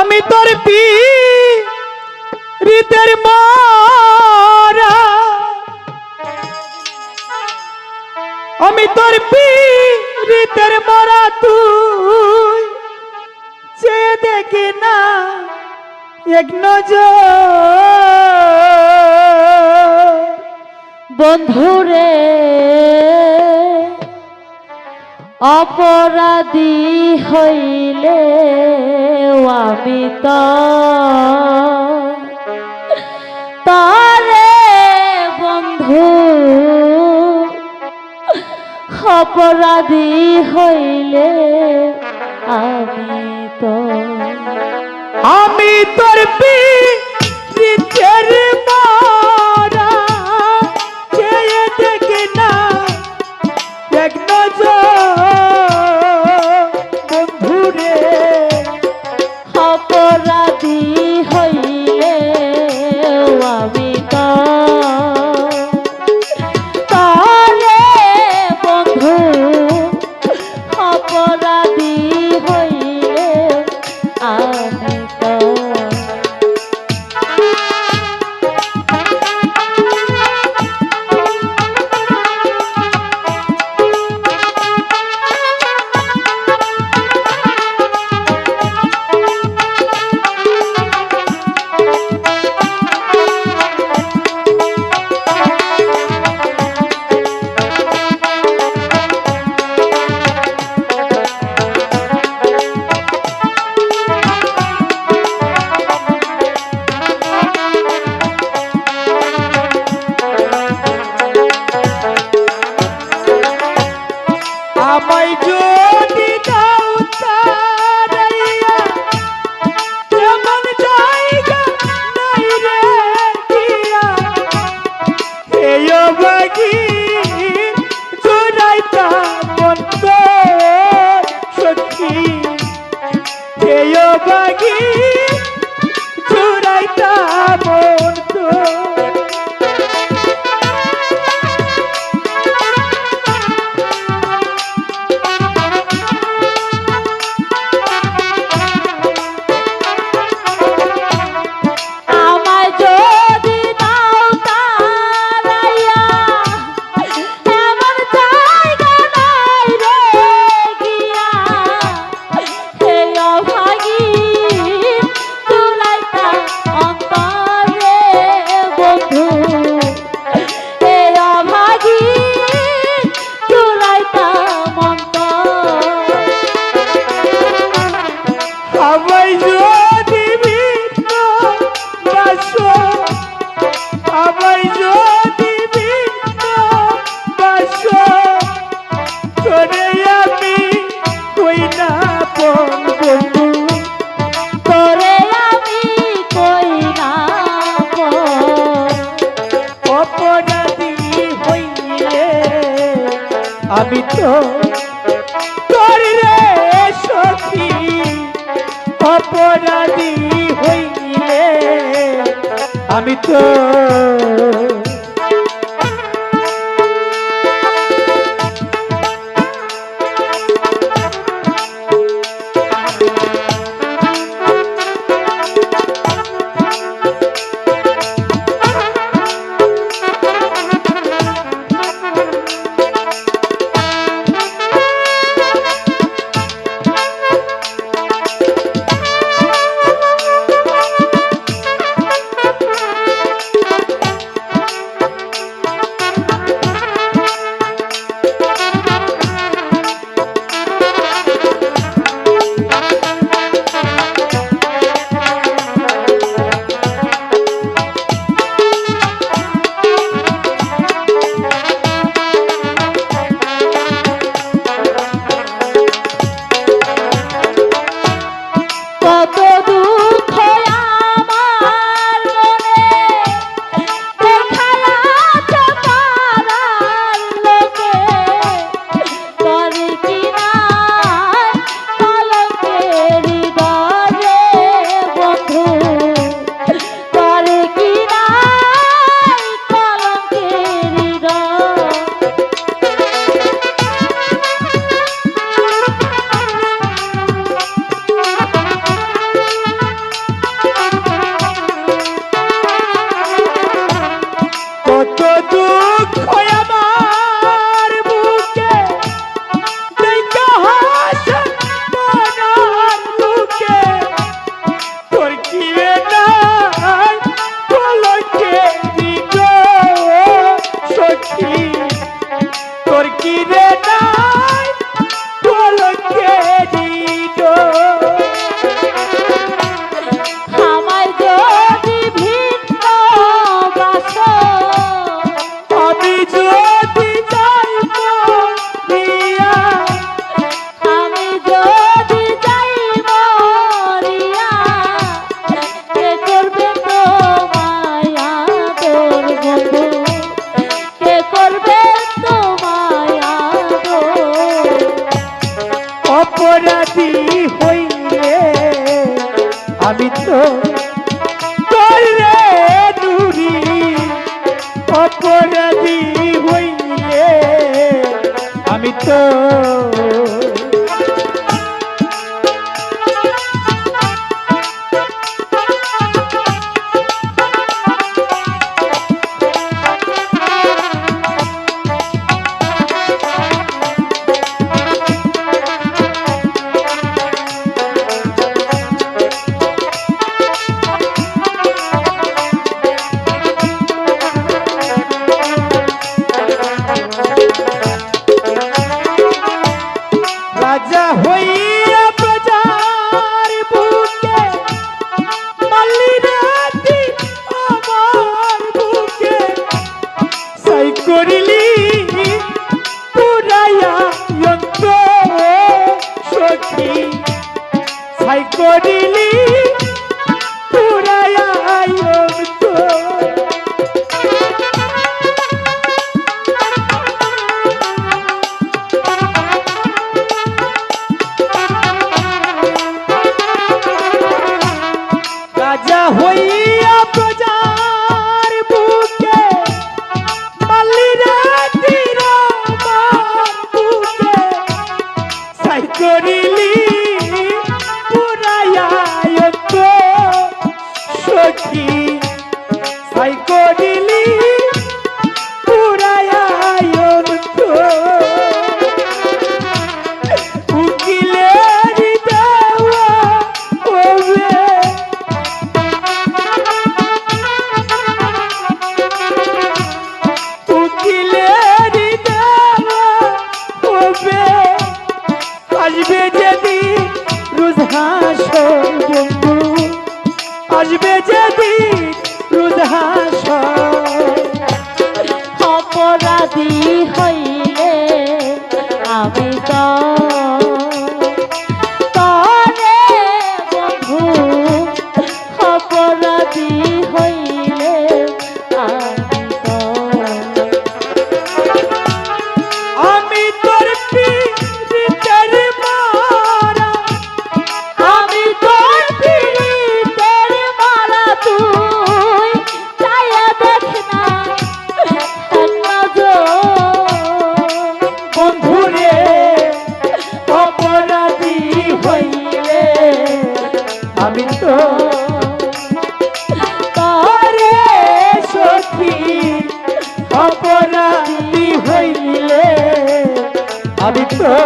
আমি তোর পি রীতের মারা। আমি তোর পি রীতের মারা তুই। সে দেখি না, এক নজর। বন্ধুরে। অপরাধী হইলে আমি তারে বন্ধু। অপরাধী হইলে আমি তো আমি তোর অপরাধী হইলে আমি তো করি অপরাধী হইলে আমি তো